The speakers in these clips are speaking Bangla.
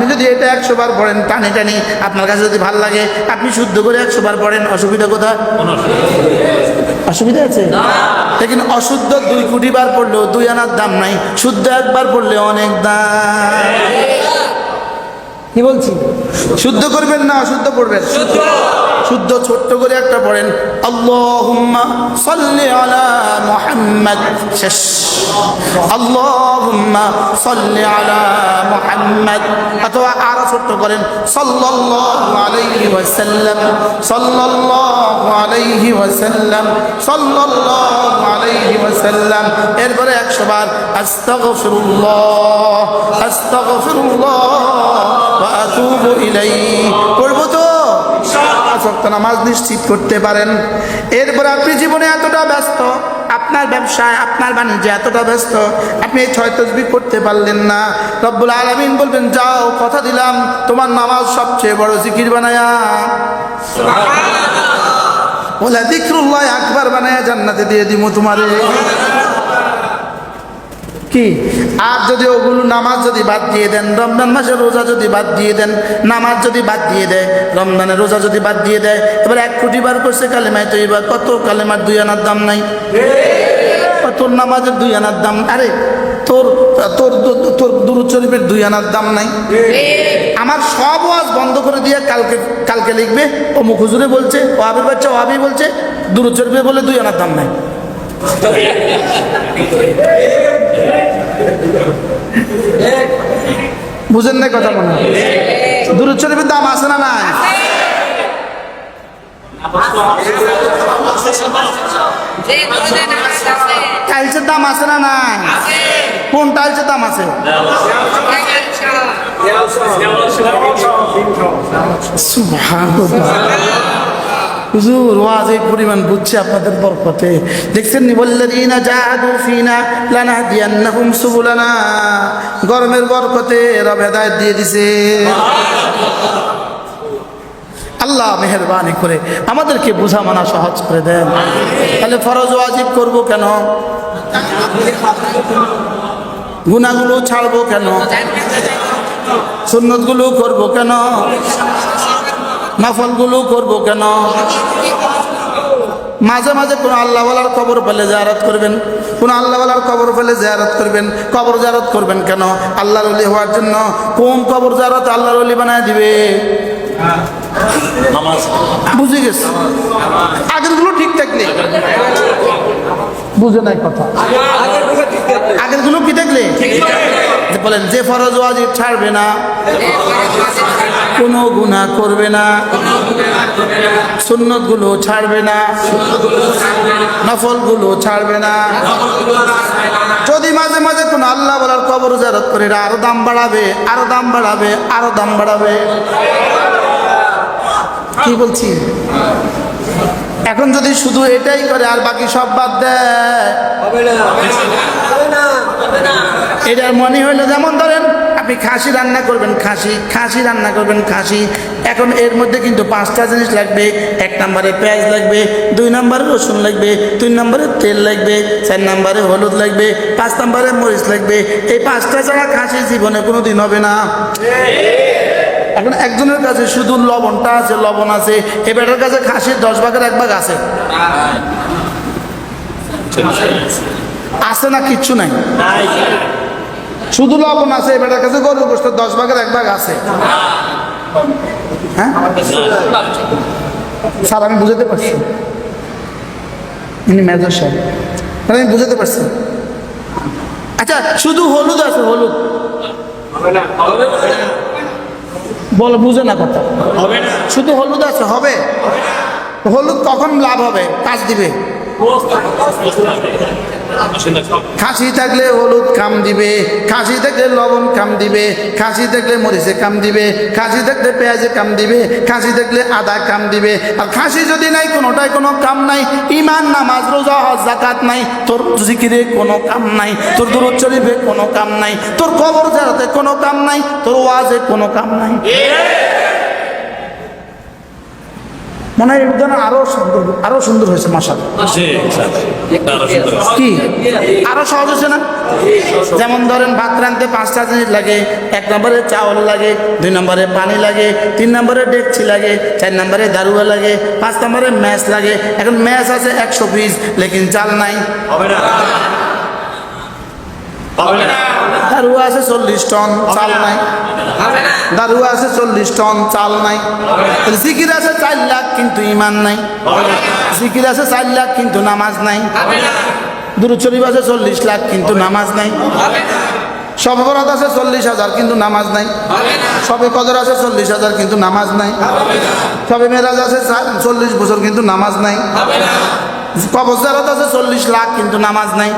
আপনি যদি এটা একশো বার পড়েন টানে টানে আপনার কাছে যদি ভালো লাগে আপনি শুদ্ধ করে একশো বার পড়েন অসুবিধা কোথায়? অসুবিধা আছে? লেকিন অশুদ্ধ দুই কোটি বার পড়লেও দুই আনার দাম নাই শুদ্ধ একবার পড়লে অনেক দাম। কি বলছি? শুদ্ধ করবেন না অশুদ্ধ পড়বেন? শুদ্ধ। ছোট্ট করে একটা পড়েন। আল্লাহুম্মা সাল্লি আলা মুহাম্মদ। শেষ। আল্লাহুম্মা সাল্লি আলা মুহাম্মদ। অথবা আরও ছোট্ট করেন, সাল্লাল্লাহু আলাইহি ওয়াসাল্লাম। সাল্লাল্লাহু আলাইহি ওয়াসাল্লাম। সাল্লাল্লাহু আলাইহি ওয়াসাল্লাম। এরপরে 100 বার, আস্তাগফিরুল্লাহ আস্তাগফিরুল্লাহ, ওয়া আতুবু ইলাইহি। ওয়াক্ত নামাজ নিশ্চিত করতে পারেন। এরপর আপনি জীবনে এতটা ব্যস্ত আপনার ব্যবসায় আপনার বাণিজ্যে এতটা ব্যস্ত আপনি এই ছয় তসবি করতে পারলেন না। রব্বুল আলমিন বলবেন যাও কথা দিলাম তোমার নামাজ সবচেয়ে বড় জিকির বানায়া। বলে দিকরুল্লাহ আকবার বানায়া জান্নাতে দিয়ে দিব তোমারে। কি? আর যদি ওগুলো নামাজ যদি বাদ দিয়ে দেন, রমজান মাসে রোজা যদি বাদ দিয়ে দেন, নামাজ যদি বাদ দিয়ে দেয়, রমজানের রোজা যদি বাদ দিয়ে দেয়, এবার এক কোটি বার করছে কালেমায় তো এবার কত কালেমার দুই আনার দাম নাই? তোর নামাজের দুই আনার দাম, আরে তোর তোর তোর- দুরুদ শরীফের দুই আনার দাম নাই? আমার সব ওয়াজ বন্ধ করে দিয়ে কালকে কালকে লিখবে ও মুখ হুজুরে বলছে ও আবির বাচ্চা ও আবি বলছে, দুরুদ শরীফের বলে দুই আনার দাম নাই। বুঝেন না কথা মনে দুরুদ শরীফের দাম আছে না নাই? টাইলসের দাম আছে না নাই? কোন টাইলসের দাম আছে? হুজুর, ওয়াজ এই পরিমাণ বুঝছে আপনাদের বরকতে। দেখছেন নি? বল্লাদিনা জাহাদু ফিনা লানাহদিয়ান্নাহুম সুবুলানা। গরমের বরকতে রব হেদায়েত দিয়ে দিছে। আল্লাহ মেহরবানি করে আমাদেরকে বোঝা মানা সহজ করে দেন। তাহলে ফরজ ওয়াজিব করব কেন? গুনাহগুলো ছাড়বো কেন? সুন্নতগুলো করব কেন? নফলগুলো করব কেন? মাঝে মাঝে কোন আল্লাহওয়ালার কবর পেলে জায়ারত করবেন কোন আল্লাহওয়ালার কবর পেলে জায়ারত করবেন কবর জায়ারত করবেন কেন? আল্লাহর অলি হওয়ার জন্য কোন কবর জায়ারত আল্লাহর অলি বানায় দিবে? বুঝে গেছে? আগেরগুলো ঠিক থাকলে। বুঝে নাই কথা। আগেরগুলো কি থাকলে। বলেন, যে ফরজ ওয়াজিব ছাড়বে না, কোনো গুনাহ করবে না সুন্নতগুলো ছাড়বে না নফলগুলো ছাড়বে না। যদি মাঝে মাঝে কোন আল্লাহ বলার কবর জারত করে আরও দাম বাড়াবে, আরও দাম বাড়াবে, আরও দাম বাড়াবে। কি বলছি? এখন যদি শুধু এটাই করে, আর বাকি সব বাদ দেয়। এটার মনে হইল যেমন ধরেন আপনি খাসি রান্না করবেন খাসি খাসি রান্না করবেন খাসি। এখন এর মধ্যে কিন্তু পাঁচটা জিনিস লাগবে এক নম্বরে পেঁয়াজ লাগবে দুই নম্বরে রসুন লাগবে তিন নম্বরে তেল লাগবে চার নম্বরে হলুদ লাগবে পাঁচ নম্বরে মরিচ লাগবে। এই পাঁচটা ছাড়া খাসি জীবনে কোনো দিন হবে না। এখন একজনের কাছে শুধু লবণটা আছে লবণ আছে এ বেটার কাছে খাসির দশ ভাগের এক ভাগ আছে। আছে না? কিচ্ছু নাই। শুধু লবণ আছে এবার কাছে গরুর গোস্ত দশ ভাগের এক ভাগ আছে। হ্যাঁ? স্যার আমি বুঝাতে পারছি। ইনি মেজর স্যার, আমি বুঝাতে পারছি। আচ্ছা শুধু হলুদ আছে হলুদ। বল বুঝে না কথা। শুধু হলুদ আছে হবে? হলুদ কখন লাভ হবে? কাজ দিবে। খাসি থাকলে হলুদ কাম দিবে, খাসি থাকলে লবণ কাম দিবে, খাসি থাকলে মরিচে কাম দিবে, খাসি থাকলে পেঁয়াজে কাম দিবে, খাসি থাকলে আদা কাম দিবে। আর খাসি যদি নাই কোনোটাই কোনো কাম নাই ইমান নামাজ, রোজা, হজ জাকাত নাই, তোর জিকিরে কোনো কাম নাই, তোর দূরত শরীফে কোনো কাম নাই, তোর কবর জারাতে কোনো কাম নাই, তোর ওয়াজে কোনো কাম নাই। মনে হয় উদাহরণ আরও সুন্দর আরও সুন্দর হয়েছে মাসাল কি? আরও সহজ হচ্ছে না? যেমন ধরেন ভাত রাঁধতে পাঁচটা জিনিস লাগে এক নম্বরে চাউল লাগে দুই নম্বরে পানি লাগে তিন নম্বরে ডেকচি লাগে চার নম্বরে দারুয়া লাগে পাঁচ নম্বরে ম্যাচ লাগে। এখন ম্যাচ আছে একশো পিস লেকিন চাল নাই। দারুয়া আছে চল্লিশ টন চাল নাই দারুয়া আছে চল্লিশ টন চাল নাই জিকির আছে চার লাখ কিন্তু ইমান নাই জিকির আছে চার লাখ কিন্তু নামাজ নাই দুরুদ শরীফ আছে চল্লিশ লাখ কিন্তু নামাজ নাই সবে আছে চল্লিশ হাজার কিন্তু নামাজ নাই সবে কদর আছে চল্লিশ হাজার কিন্তু নামাজ নাই সবে মেরাজ আছে চল্লিশ বছর কিন্তু নামাজ নাই কবজারত আছে চল্লিশ লাখ কিন্তু নামাজ নাই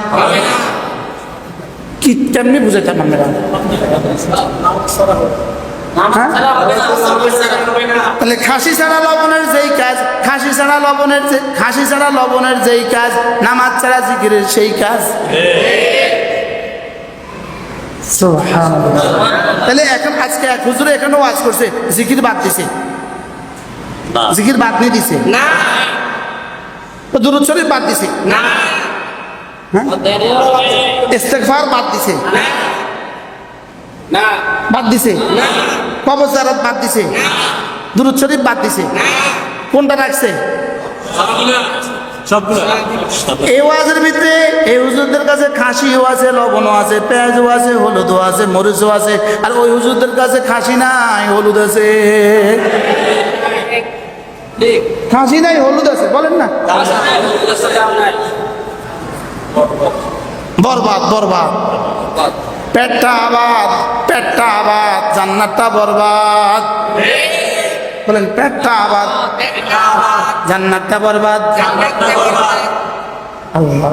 কি কেমনি বুঝাইতাম আমরা হ্যাঁ? তাহলে খাসি ছাড়া লবণের যেই কাজ খাসি ছাড়া লবণের খাসি ছাড়া লবণের যেই কাজ নামাজ ছাড়া জিকিরের সেই কাজ। তাহলে এখন আজকে এক হুজুরে এখানে ওয়াজ করছে জিকির বাদ দিছে। জিকির বাদ নিয়ে দিছে? দুরুদ শরীফ বাদ দিছে? হ্যাঁ? ইস্তেগফার বাদ দিছে। বাদ দিছে। কবর বাদ দিছে। দুরুদ শরীফ বাদ দিছে। কোনটা রাখছে? এই ওয়াজের ভিতরে এই হুজুরদের কাছে খাসিও আছে লবণও আছে পেঁয়াজও আছে হলুদও আছে মরিচও আছে আর ওই হুজুরদের কাছে খাসি নাই হলুদ আছে। খাসি নাই হলুদ আছে বলেন না। বরবাদ বরবাদ। পেটটা আবাদ পেটটা আবাদ, জান্নাতটা বরবাদ। বলেন, পেটটা আবাদ, জান্নাতটা বরবাদ। আল্লাহ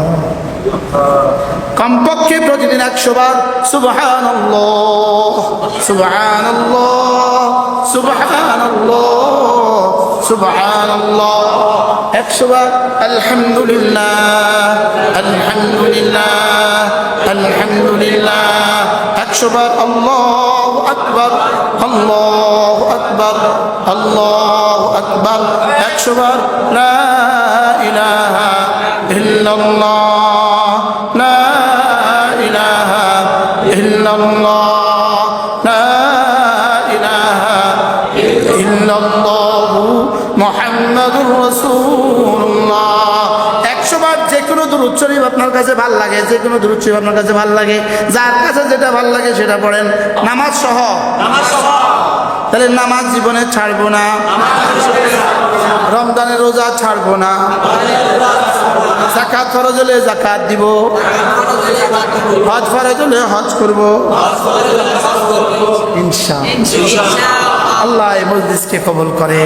কমপক্ষে প্রতিদিন একশো বার সুবহান সুবহান সুবহান সুবহান একশো বার আলহামদুলিল্লাহ আলহামদুলিল্লাহ আলহামদুলিল্লাহ একশো বার আল্লাহ আকবর আল্লাহ আকবর আল্লাহ আকবর একশো বার লা ইলাহা ইল্লাল্লাহ লা ইলাহা ইল্লাল্লাহ লা ইলাহা ইল্লাল্লাহ মুহাম্মাদুর রাসূলুল্লাহ। একশো বার যে কোনো দূরত শরীফ আপনার কাছে ভালো লাগে যে কোনো শরীফ আপনার কাছে ভালো লাগে যার কাছে যেটা ভালো লাগে সেটা পড়েন। নামাজ সহ? তাহলে নামাজ জীবনে ছাড়বো না। রমজানের রোজা ছাড়বো না। জাকাত ফরজ হলে জাকাত দিব। হজ ফরজ হলে হজ করব। ইনশা আল্লাহ এই মজলিসকে কবল করে।